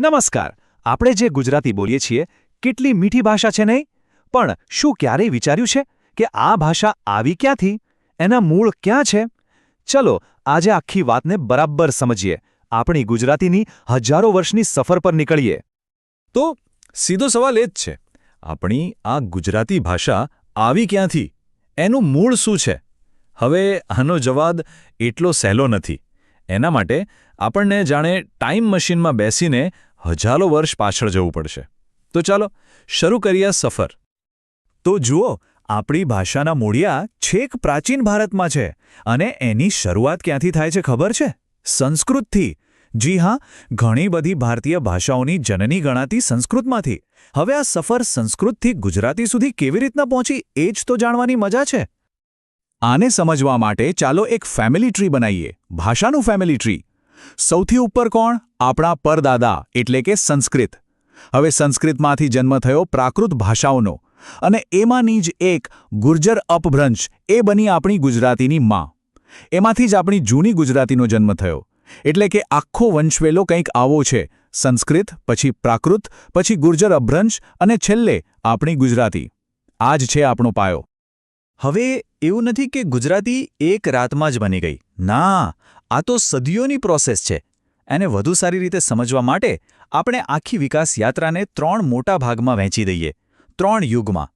નમસ્કાર. આપણે જે ગુજરાતી બોલીએ છીએ, કેટલી મીઠી ભાષા છે નહીં? પણ શું ક્યારેય વિચાર્યું છે કે આ ભાષા આવી ક્યાંથી? એના મૂળ ક્યાં છે? ચલો, આજે આખી વાતને બરાબર સમજીએ. આપણી ગુજરાતીની હજારો વર્ષની સફર પર નીકળીએ. તો, સીધો સવાલ એ જ છે. આપણી આ ગુજરાતી ભાષા આવી ક્યાંથી? એનું મૂળ શું છે? હવે આનો જવાબ એટલો સહેલો નથી. એના માટે આપણને જાણે ટાઈમ મશીનમાં બેસીને હજારો વર્ષ પાછળ જવું પડશે. તો ચાલો, શરૂ કરીએ સફર. તો જુઓ, આપણી ભાષાના મૂળિયા છેક પ્રાચીન ભારતમાં છે અને એની શરૂઆત ક્યાંથી થાય છે ખબર છે? સંસ્કૃતથી. જી હા, ઘણી બધી ભારતીય ભાષાઓની જનની ગણાતી સંસ્કૃતમાંથી. હવે આ સફર સંસ્કૃતથી ગુજરાતી સુધી કેવી રીતના પહોંચી એ જ તો જાણવાની મજા છે. આને સમજવા માટે ચાલો એક ફેમિલી ટ્રી બનાવીએ. ભાષાનું ફેમિલી ટ્રી. સૌથી ઉપર કોણ? આપણા પરદાદા, એટલે કે સંસ્કૃત. હવે સંસ્કૃતમાંથી જન્મ થયો પ્રાકૃત ભાષાઓનો. અને એમાંની જ એક ગુર્જર અપભ્રંશ, એ બની આપણી ગુજરાતીની માં. એમાંથી જ આપણી જૂની ગુજરાતીનો જન્મ થયો. એટલે કે આખો વંશવેલો કંઈક આવો છે. સંસ્કૃત, પછી પ્રાકૃત, પછી ગુર્જર અભ્રંશ અને છેલ્લે આપણી ગુજરાતી. આ જ છે આપણો પાયો. હવે એવું નથી કે ગુજરાતી એક રાતમાં જ બની ગઈ. ના આ તો સદીઓની પ્રોસેસ છે. એને વધુ સારી રીતે સમજવા માટે આપણે આખી વિકાસ યાત્રાને ત્રણ મોટા ભાગમાં વહેંચી દઈએ, ત્રણ યુગમાં.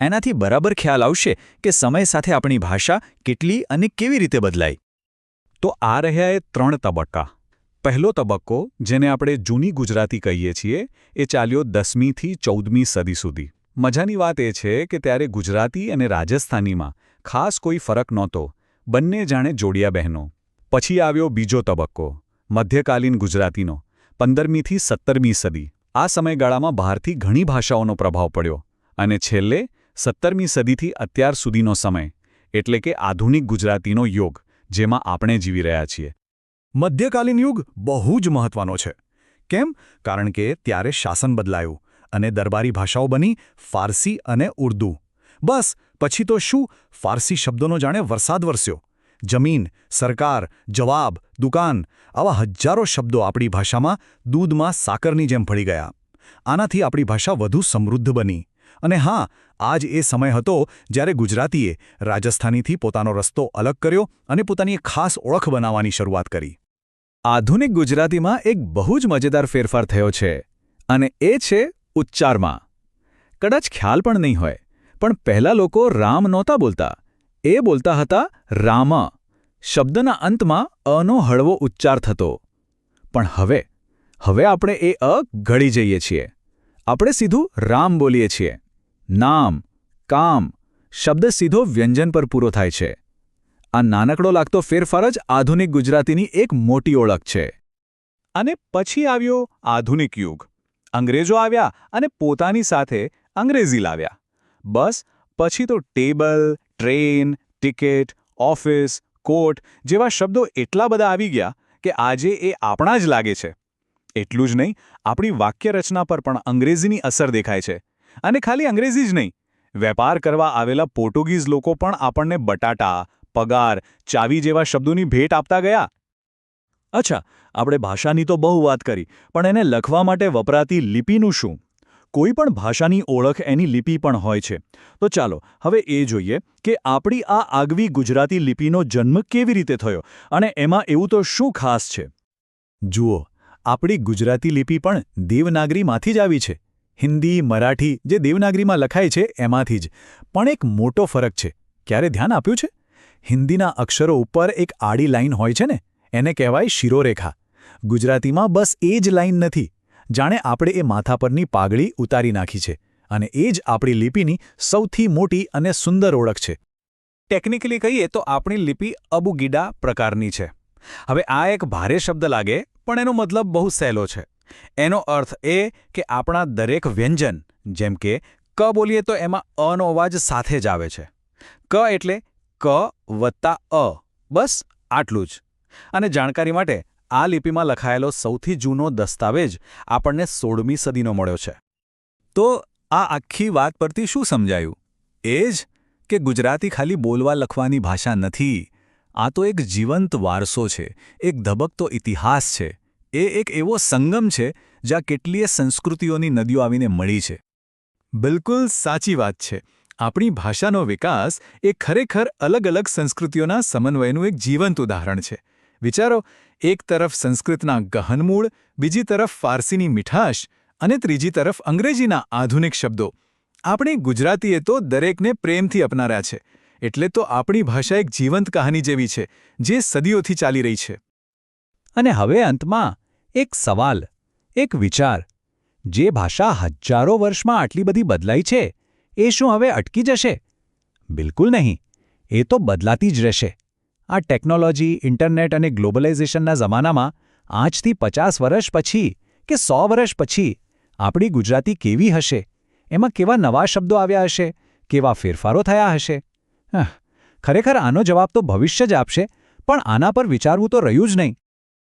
એનાથી બરાબર ખ્યાલ આવશે કે સમય સાથે આપણી ભાષા કેટલી અને કેવી રીતે બદલાઈ. તો આ રહ્યા એ ત્રણ તબક્કા. પહેલો તબક્કો, જેને આપણે જૂની ગુજરાતી કહીએ છીએ, એ ચાલ્યો દસમીથી ચૌદમી સદી સુધી. મજાની વાત એ છે કે ત્યારે ગુજરાતી અને રાજસ્થાનીમાં ખાસ કોઈ ફરક નહોતો. બંને જાણે જોડિયા બહેનો. પછી આવ્યો બીજો તબક્કો, મધ્યકાલીન ગુજરાતીનો, પંદરમીથી સત્તરમી સદી. આ સમયગાળામાં બહારથી ઘણી ભાષાઓનો પ્રભાવ પડ્યો અને છેલ્લે સત્તરમી સદીથી અત્યાર સુધીનો સમય, એટલે કે આધુનિક ગુજરાતીનો યોગ, જેમાં આપણે જીવી રહ્યા છીએ. મધ્યકાલીન યુગ બહુ જ મહત્વનો છે. કેમ? કારણ કે ત્યારે શાસન બદલાયું અને દરબારી ભાષાઓ બની ફારસી અને ઉર્દૂ. બસ, પછી તો શું? ફારસી શબ્દોનો જાણે વરસાદ વરસ્યો. જમીન, સરકાર, જવાબ, દુકાન આવા હજારો શબ્દો આપણી ભાષામાં દૂધમાં સાકરની જેમ ભળી ગયા. આનાથી આપણી ભાષા વધુ સમૃદ્ધ બની. અને હા, આજ એ સમય હતો જ્યારે ગુજરાતીએ રાજસ્થાનીથી પોતાનો રસ્તો અલગ કર્યો અને પોતાની ખાસ ઓળખ બનાવવાની શરૂઆત કરી. આધુનિક ગુજરાતીમાં એક બહુ જ મજેદાર ફેરફાર થયો છે. અને એ છે ઉચ્ચારમાં. કદાચ ખ્યાલ પણ નહીં હોય, પણ પહેલાં લોકો રામ નહોતા બોલતા. એ બોલતા હતા રામ. શબ્દના અંતમાં અનો હળવો ઉચ્ચાર થતો. પણ હવે હવે આપણે એ અ ઘડી જઈએ છીએ. આપણે સીધું રામ બોલીએ છીએ. નામ, કામ, શબ્દ સીધો વ્યંજન પર પૂરો થાય છે. આ નાનકડો લાગતો ફેરફાર જ આધુનિક ગુજરાતીની એક મોટી ઓળખ છે. અને પછી આવ્યો આધુનિક યુગ. અંગ્રેજો આવ્યા અને પોતાની સાથે અંગ્રેજી લાવ્યા. બસ, પછી તો table, train, ticket, office court જેવા શબ્દો એટલા બધા આવી ગયા કે આજે એ આપણા જ લાગે છે. એટલું જ નહીં, આપણી વાક્યરચના પર પણ અંગ્રેજીની અસર દેખાય છે. અને ખાલી અંગ્રેજી જ નહીં, વેપાર કરવા આવેલા પોર્ટુગીઝ લોકો પણ આપણને બટાટા, પગાર, ચાવી જેવા શબ્દોની ભેટ આપતા ગયા. અચ્છા, આપણે ભાષાની તો બહુ વાત કરી, પણ એને લખવા માટે વપરાતી લિપિનું શું? કોઈ પણ ભાષાની ઓળખ એની લિપિ પણ હોય છે. તો ચાલો, હવે એ જોઈએ કે આપણી આ આગવી ગુજરાતી લિપિનો જન્મ કેવી રીતે થયો અને એમાં એવું તો શું ખાસ છે? જુઓ, આપણી ગુજરાતી લિપિ પણ દેવનાગરીમાંથી જ આવી છે. હિન્દી, મરાઠી જે દેવનાગરીમાં લખાય છે એમાંથી જ. પણ એક મોટો ફરક છે. ક્યારે ધ્યાન આપ્યું છે? હિન્દીના અક્ષરો ઉપર એક આડી લાઈન હોય છે ને, એને કહેવાય શિરોરેખા. ગુજરાતીમાં બસ એ જ લાઈન નથી. જાણે આપણે એ માથા પરની પાઘડી ઉતારી નાખી છે અને એ જ આપણી લિપિની સૌથી મોટી અને સુંદર ઓળખ છે. ટેકનિકલી કહીએ તો આપણી લિપિ અબુગીડા પ્રકારની છે. હવે આ એક ભારે શબ્દ લાગે, પણ એનો મતલબ બહુ સહેલો છે. એનો અર્થ એ કે આપણા દરેક વ્યંજન, જેમ કે ક બોલીએ તો એમાં અનો અવાજ સાથે જ આવે છે. ક એટલે ક વત્તા અ, બસ આટલું જ. અને જાણકારી માટે આ લિપિમાં લખાયેલો સૌથી જૂનો દસ્તાવેજ આપણને સોળમી સદીનો મળ્યો છે. તો આ આખી વાત પરથી શું સમજાયું? એ જ કે ગુજરાતી ખાલી બોલવા લખવાની ભાષા નથી, આ તો એક જીવંત વારસો છે, એક ધબકતો ઇતિહાસ છે, એ એક એવો સંગમ છે જ્યાં કેટલીય સંસ્કૃતિઓની નદીઓ આવીને મળી છે. બિલકુલ સાચી વાત છે, આપણી ભાષાનો વિકાસ એ ખરેખર અલગ અલગ સંસ્કૃતિઓના સમન્વયનું એક જીવંત ઉદાહરણ છે. વિચારો, એક તરફ સંસ્કૃતના ગહન મૂળ, બીજી તરફ ફારસીની મીઠાશ અને ત્રીજી તરફ અંગ્રેજીના આધુનિક શબ્દો. આપણી ગુજરાતીએ તો દરેકને પ્રેમથી અપનાર્યા છે, એટલે તો આપણી ભાષા એક જીવંત કહાની જેવી છે, જે સદીઓથી ચાલી રહી છે. અને હવે અંતમાં એક સવાલ, એક વિચાર. જે ભાષા હજારો વર્ષમાં આટલી બધી બદલાઈ છે, એ શું હવે અટકી જશે? બિલકુલ નહીં, એ તો બદલાતી જ રહેશે. આ ટેકનોલોજી, ઇન્ટરનેટ અને ગ્લોબલાઇઝેશનના જમાનામાં આજથી પચાસ વર્ષ પછી કે સો વર્ષ પછી આપણી ગુજરાતી કેવી હશે? એમાં કેવા નવા શબ્દો આવ્યા હશે? કેવા ફેરફારો થયા હશે? ખરેખર આનો જવાબ તો ભવિષ્ય જ આપશે, પણ આના પર વિચારવું તો રહ્યું જ નહીં.